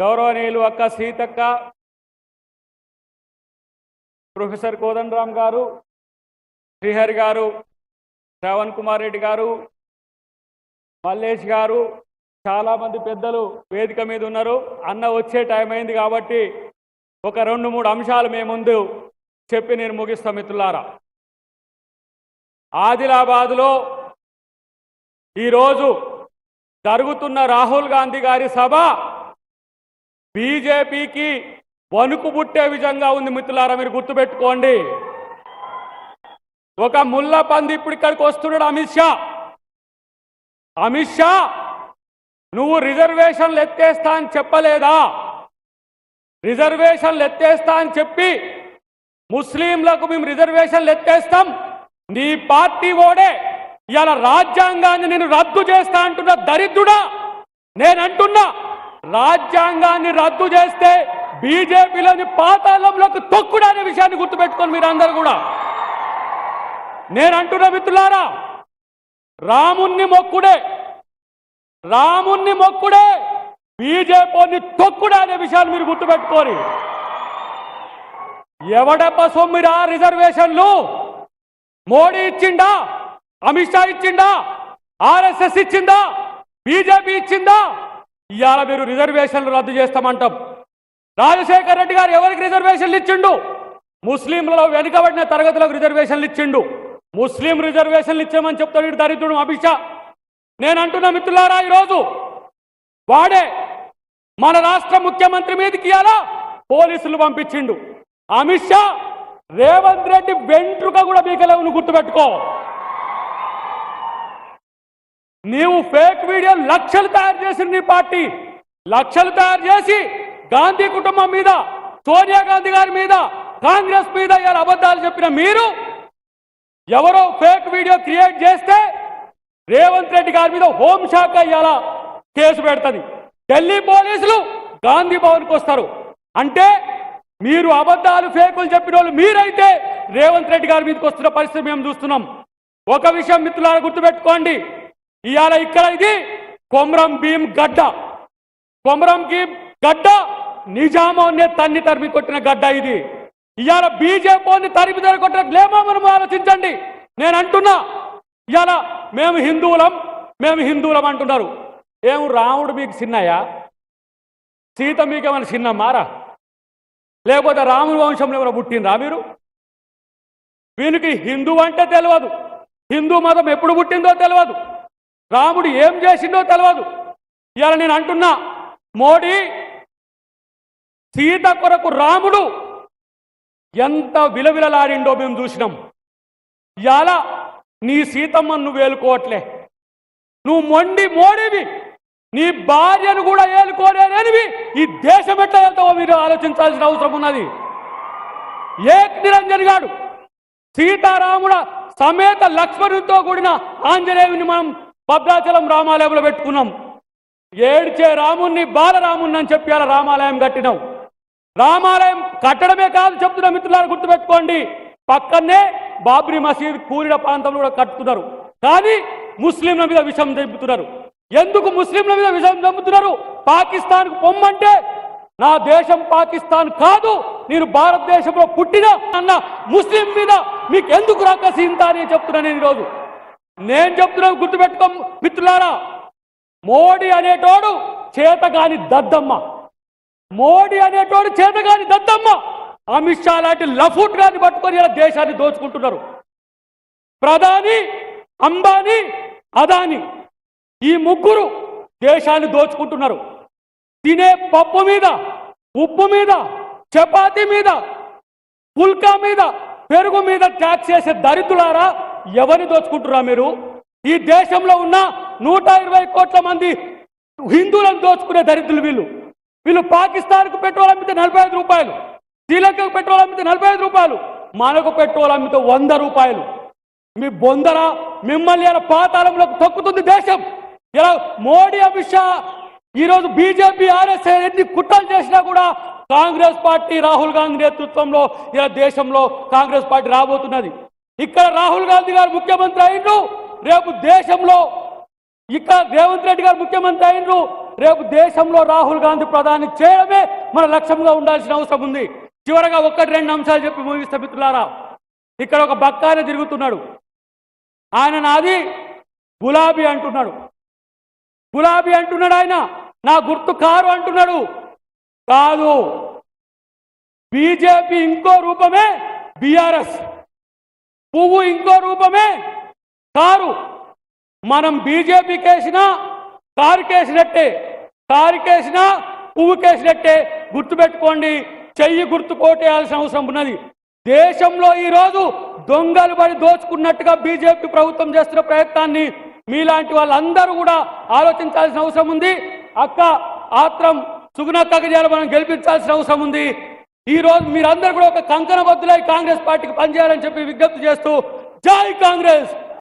గౌరవనీయులు అక్క సీతక్క ప్రొఫెసర్ కోదండరామ్ గారు శ్రీహరి గారు శ్రవణ్ కుమార్ రెడ్డి గారు మల్లేష్ గారు చాలామంది పెద్దలు వేదిక మీద ఉన్నారు. అన్న వచ్చే టైం అయింది కాబట్టి ఒక రెండు మూడు అంశాలు మేము ముందు చెప్పి నేను ముగిస్తా మిత్రులారా. ఆదిలాబాదులో ఈరోజు జరుగుతున్న రాహుల్ గాంధీ గారి సభ బీజేపీకి వణుకు పుట్టే విధంగా ఉంది మిత్రులారా మీరు గుర్తుపెట్టుకోండి. ఒక ముళ్ళ పంది ఇప్పుడు ఇక్కడికి వస్తున్నాడు అమిత్ షా. అమిత్ షా నువ్వు రిజర్వేషన్లు ఎత్తేస్తా అని చెప్పలేదా? రిజర్వేషన్లు ఎత్తేస్తా అని చెప్పి ముస్లింలకు మేము రిజర్వేషన్లు ఎత్తేస్తాం. నీ పార్టీ ఓడే ఇలా రాజ్యాంగాన్ని నేను రద్దు చేస్తా అంటున్న దరిద్రుడా? నేను అంటున్నా రాజ్యాంగాన్ని రద్దు చేస్తే బీజేపీలోని పాతాళంలోకి తొక్కుడు అనే విషయాన్ని గుర్తుపెట్టుకొని మీరందరూ కూడా. నేను అంటున్న మిత్రులారా రాముణ్ణి మొక్కుడే రాముణ్ణి మొక్కుడే బీజేపీని తొక్కుడే అనే విషయాన్ని మీరు గుర్తుపెట్టుకోని ఎవడప్ప సొమ్మిరా రిజర్వేషన్లు? మోడీ ఇచ్చిండా? అమిత్ షా ఇచ్చిండా? ఆర్ఎస్ఎస్ ఇచ్చిందా? బీజేపీ ఇచ్చిందా? ఇవాళ మీరు రిజర్వేషన్లు రద్దు చేస్తామంటాం. రాజశేఖర్ రెడ్డి గారు ఎవరికి రిజర్వేషన్లు ఇచ్చిండు? ముస్లింలలో వెనుకబడిన తరగతులకు రిజర్వేషన్లు ఇచ్చిండు. ముస్లిం రిజర్వేషన్లు ఇచ్చామని చెప్తాడు వీడు దరిద్రుడు అమిత్ షా. నేను అంటున్న మిత్రులారా ఈరోజు వాడే మన రాష్ట్ర ముఖ్యమంత్రి మీదకి ఇవాళ పోలీసులు పంపించిండు. అమిత్ షా రేవంత్ రెడ్డి వెంట్రుక కూడా మీకలేవు గుర్తుపెట్టుకో. నీవు ఫేక్ వీడియో లక్షలు తయారు చేసింది నీ పార్టీ. లక్షలు తయారు చేసి గాంధీ కుటుంబం మీద సోనియా గాంధీ గారి మీద కాంగ్రెస్ మీద ఇలా అబద్ధాలు చెప్పిన మీరు ఎవరో ఫేక్ వీడియో క్రియేట్ చేస్తే రేవంత్ రెడ్డి గారి మీద హోంశాఖ ఇలా కేసు పెడుతుంది. ఢిల్లీ పోలీసులు గాంధీ భవన్కి వస్తారు. అంటే మీరు అబద్ధాలు ఫేకులు చెప్పిన వాళ్ళు మీరైతే రేవంత్ రెడ్డి గారి మీదకి వస్తున్న పరిస్థితి మేము చూస్తున్నాం. ఒక విషయం మిత్రులారా గుర్తుపెట్టుకోండి. ఇవాళ ఇక్కడ ఇది కొమరం భీం గడ్డ. కొమరం భీం గడ్డ నిజామాన్నే తన్ని తరిమి కొట్టిన గడ్డ ఇది. ఇవాళ బీజేపీని తరిమి తరి కొట్టిన లేమో మనం ఆలోచించండి. నేను అంటున్నా ఇవాళ మేము హిందువులం మేము హిందువులం అంటున్నారు. ఏం రాముడు మీకు చిన్నయ్యా? సీత మీకేమైనా చిన్న మారా లేకపోతే రాముని వంశంలో ఏమైనా పుట్టిందా మీరు? వీనికి హిందూ అంటే తెలియదు. హిందూ మతం ఎప్పుడు పుట్టిందో తెలియదు. రాముడు ఏం చేసిండో తెలియదు ఇవాళ నేను అంటున్నా మోడీ సీత కొరకు రాముడు ఎంత విలవిలలాడిండో మేము చూసినాం. ఇవాళ నీ సీతమ్మను నువ్వు వేలుకోవట్లే నువ్వు మొండి మోడీవి. నీ భార్యను కూడా ఏలుకోలేనివి. ఈ దేశం ఎట్లా వెళ్తావో మీరు ఆలోచించాల్సిన అవసరం ఉన్నది. ఏక్ నిరంజన్ గాడు సీతారాముడ సమేత లక్ష్మణుడితో కూడిన ఆంజనేయుని మనం భద్రాచలం రామాలయంలో పెట్టుకున్నాం. ఏడ్చే రాముణ్ణి బాలరాముణ్ణి అని చెప్పి అలా రామాలయం కట్టినాం. రామాలయం కట్టడమే కాదు చెప్తున్న మిత్రులారు గుర్తుపెట్టుకోండి. పక్కనే బాబ్రీ మసీద్ కూలిన ప్రాంతంలో కూడా కట్టుతున్నారు. కానీ ముస్లింల మీద విషం చంపుతున్నారు ఎందుకు ముస్లింల మీద విషం చంపుతున్నారు పాకిస్తాన్కు పొమ్మంటే నా దేశం పాకిస్తాన్ కాదు నేను భారతదేశంలో పుట్టిన అన్న ముస్లిం మీద మీకు ఎందుకు రాకసింత అని చెప్తున్నా నేను ఈరోజు. నేను చెప్తున్నాను గుర్తుపెట్టుకో మిత్రులారా. మోడీ అనేటోడు చేతగాని దద్దమ్మ. మోడీ అనేటోడు చేతగాని దద్దమ్మ. అమిత్ షా లాంటి లఫూట్ గారిని పట్టుకొని ఇలా దేశాన్ని దోచుకుంటున్నారు. ప్రధాని అంబానీ అదాని ఈ ముగ్గురు దేశాన్ని దోచుకుంటున్నారు. తినే పప్పు మీద ఉప్పు మీద చపాతీ మీద పుల్కా మీద పెరుగు మీద ట్యాక్స్ చేసే దరిద్రులారా? ఎవరిని దోచుకుంటురా మీరు? ఈ దేశంలో ఉన్న నూట ఇరవై కోట్ల మంది హిందువులను దోచుకునే దరిద్రులు వీళ్ళు. వీళ్ళు పాకిస్తాన్కు పెట్రోల్ అమ్మితే నలభై ఐదు రూపాయలు శ్రీలంకకు పెట్రోల్ అమ్మితే నలభై ఐదు రూపాయలు మనకు పెట్రోల్ అమ్మితే వంద రూపాయలు. మీ బొందర మిమ్మల్ని ఇలా పాతాళంలో తొక్కుతుంది దేశం. ఇలా మోడీ అమిత్ షా ఈరోజు బీజేపీ ఆర్ఎస్ఎస్ ఎన్ని కుట్రలు చేసినా కూడా కాంగ్రెస్ పార్టీ రాహుల్ గాంధీ నేతృత్వంలో ఇలా దేశంలో కాంగ్రెస్ పార్టీ రాబోతున్నది. ఇక్కడ రాహుల్ గాంధీ గారు ముఖ్యమంత్రి అయినరు. రేపు దేశంలో ఇక్కడ రేవంత్ రెడ్డి గారు ముఖ్యమంత్రి అయినరు. రేపు దేశంలో రాహుల్ గాంధీ ప్రధాని చేయడమే మన లక్ష్యంగా ఉండాల్సిన అవసరం ఉంది. చివరగా ఒక్కటి రెండు అంశాలు చెప్పి మూవీ మిత్రులారా. ఇక్కడ ఒక బక్కానే తిరుగుతున్నాడు. ఆయన నాది గులాబీ అంటున్నాడు. గులాబీ అంటున్నాడు ఆయన. నా గుర్తు కారు అంటున్నాడు. కాదు. బీజేపీ ఇంకో రూపమే బీఆర్ఎస్. పువ్వు ఇంకో రూపమే. కారు. మనం బీజేపీకి వేసినా కారుకి కారుకేసిన కారుకి వేసినా గుర్తుపెట్టుకోండి చెయ్యి గుర్తు కోటేయాల్సిన అవసరం ఉన్నది. దేశంలో ఈరోజు దొంగలు పడి దోచుకున్నట్టుగా బీజేపీ ప్రభుత్వం చేస్తున్న ప్రయత్నాన్ని మీలాంటి వాళ్ళందరూ కూడా ఆలోచించాల్సిన అవసరం ఉంది. అక్క ఆత్రం సుగుణక్కకి చేయాలి మనం గెలిపించాల్సిన అవసరం ఉంది. ఈ రోజు మీరందరూ కూడా ఒక కంకణ బద్దులై కాంగ్రెస్ పార్టీకి పనిచేయాలని చెప్పి విజ్ఞప్తి చేస్తూ జై కాంగ్రెస్!